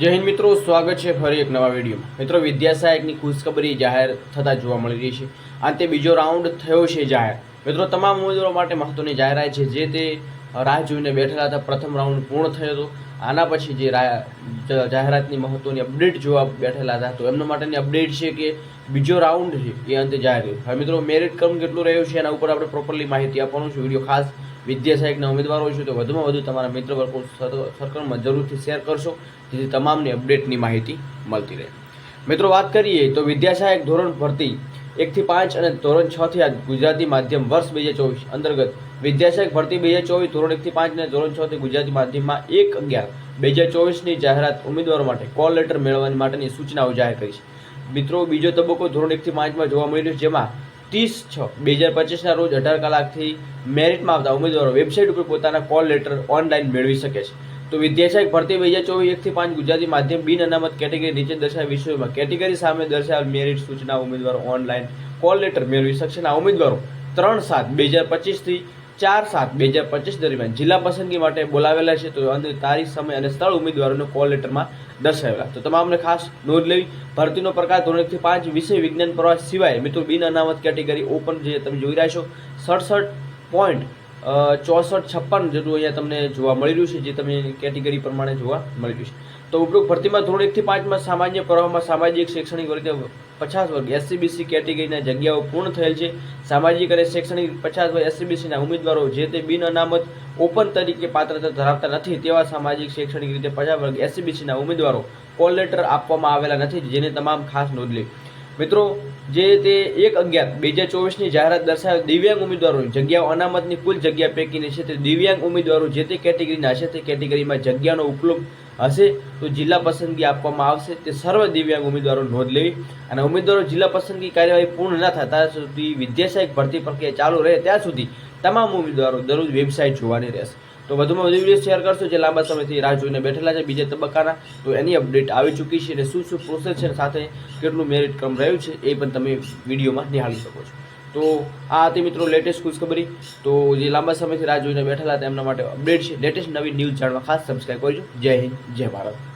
જય હિન્દ મિત્રો, સ્વાગત છે ફરી એક નવા વિડીયોમાં. મિત્રો વિદ્યા સહાયકની ખુશખબરી જાહેર થતા જોવા મળી રહી છે. અંતે બીજો રાઉન્ડ થયો છે જાહેર. મિત્રો, તમામ ઉમેદવારો માટે મહત્વની જાહેરાત છે. જે તે રાહ જોઈને બેઠેલા હતા, પ્રથમ રાઉન્ડ પૂર્ણ થયો હતો. આના પછી જે જાહેરાતની મહત્વની અપડેટ જોવા બેઠેલા હતા, તો એમના માટેની અપડેટ છે કે બીજો રાઉન્ડ છે, એ અંતે જાહેર હવે મિત્રો મેરિટ ક્રમ કેટલું રહ્યો છે, એના ઉપર આપણે પ્રોપરલી માહિતી આપવાનું છે. વીડિયો ખાસ વિદ્યા સહાયકના ઉમેદવારો છે તો વધુમાં વધુ તમારા મિત્ર વર્ગો સર- સર્કલમાં જરૂરથી શેર કરશો, જેથી તમામની અપડેટની માહિતી મળતી રહે. મિત્રો, વાત કરીએ તો વિદ્યા સહાયક ધોરણ ભરતી એકથી પાંચ અને ધોરણ છ થી ગુજરાતી માધ્યમ વર્ષ બે હજાર ચોવીસ અંતર્ગત વિદ્યા સહાયક ભરતી બે હજાર ચોવીસ, ધોરણ એકથી પાંચ અને ધોરણ છ ગુજરાતી માધ્યમમાં એક અગિયાર બે હજાર ચોવીસની જાહેરાત ઉમેદવારો માટે કોલ લેટર મેળવવા માટેની સૂચનાઓ જાહેર કરી છે. મિત્રો, બીજો તબક્કો ધોરણ એકથી પાંચમાં જોવા મળી રહ્યો છે, જેમાં ત્રીસ છ, બે હજાર પચીસના રોજ અઢાર કલાકથી મેરિટમાં આવતા ઉમેદવારો વેબસાઇટ ઉપર પોતાના કોલ લેટર ઓનલાઈન મેળવી શકે છે. તો વિદ્યાસહાયક ભરતી બે હજાર ચોવીસ એકથી પાંચ ગુજરાતી માધ્યમ બિન અનામત કેટેગરી નીચે દર્શાવેલ વિષયોમાં કેટેગરી સામે દર્શાવેલ મેરિટ સૂચના ઉમેદવારો ઓનલાઈન કોલ લેટર મેળવી શકશે. અને આ ઉમેદવારો ત્રણ સાત, બે હજાર પચીસથી ચાર સાત બે હજાર પચીસ દરમિયાન જિલ્લા પસંદગી માટે બોલાવેલા છે. તો અંદર તારીખ, સમય અને સ્થળ ઉમેદવારોને કોલ લેટરમાં દર્શાવેલા. તો તમામને ખાસ નોંધ લેવી. ભરતીનો પ્રકાર ધોરણ એકથી પાંચ, વિષય વિજ્ઞાન પ્રવાસ સિવાય મિત્રો બિન અનામત કેટેગરી ઓપન જે તમે જોઈ રહ્યા છો, સડસઠ પોઈન્ટ ચોસઠ છપ્પન જેટલું અહીંયા તમને જોવા મળી રહ્યું છે, જે તમે કેટેગરી પ્રમાણે જોવા મળી રહ્યું છે. તો ઉપરોક્ત ભરતીમાં ધોરણ એકથી પાંચમાં સામાન્ય પ્રવાહમાં સામાજિક, શૈક્ષણિક રીતે પચાસ વર્ગ એસસીબીસી કેટેગરીના જગ્યાઓ પૂર્ણ થયેલ છે. સામાજિક અને શૈક્ષણિક પચાસ વર્ગ એસસીબીસીના ઉમેદવારો જે તે બિન અનામત ઓપન તરીકે પાત્રતા ધરાવતા નથી, તેવા સામાજિક, શૈક્ષણિક રીતે પચાસ વર્ગ એસસીબીસીના ઉમેદવારો કોલ લેટર આપવામાં આવેલા નથી, જેને તમામ ખાસ નોંધ લેવી મિત્રો, જે તે એક અગિયાર બે હજાર ચોવીસની જાહેરાત દર્શાવે દિવ્યાંગ ઉમેદવારોની જગ્યાઓ અનામતની કુલ જગ્યા પૈકીની છે. તે દિવ્યાંગ ઉમેદવારો જે તે કેટેગરીના હશે, તે કેટેગરીમાં જગ્યાનો ઉપલબ્ધ હશે, તો જિલ્લા પસંદગી આપવામાં આવશે. તે સર્વ દિવ્યાંગ ઉમેદવારો નોંધ લેવી અને ઉમેદવારો જિલ્લા પસંદગી કાર્યવાહી પૂર્ણ ન થાય, ત્યાં સુધી વિદ્યાસહાયક ભરતી પ્રક્રિયા ચાલુ રહે, ત્યાં સુધી તમામ ઉમેદવારો દરરોજ વેબસાઇટ જોવાની રહેશે. તો વધુમાં વધુ વીડિયો શેર કરશો જે લાંબા સમયથી રાહ જોઈને બેઠેલા છે બીજા તબક્કાના. તો એની અપડેટ આવી ચૂકી છે અને શું શું પ્રોસેસ છે સાથે કેટલું મેરિટ ક્રમ રહ્યું છે એ પણ તમે વિડીયોમાં નિહાળી શકો છો. તો આ હતી મિત્રો લેટેસ્ટ ખુશખબરી. તો જે લાંબા સમયથી રાહ જોઈને બેઠેલા હતા એમના માટે અપડેટ છે. લેટેસ્ટ નવી ન્યૂઝ જાણવા ખાસ સબસ્ક્રાઈબ કરજો. જય હિન્દ, જય ભારત.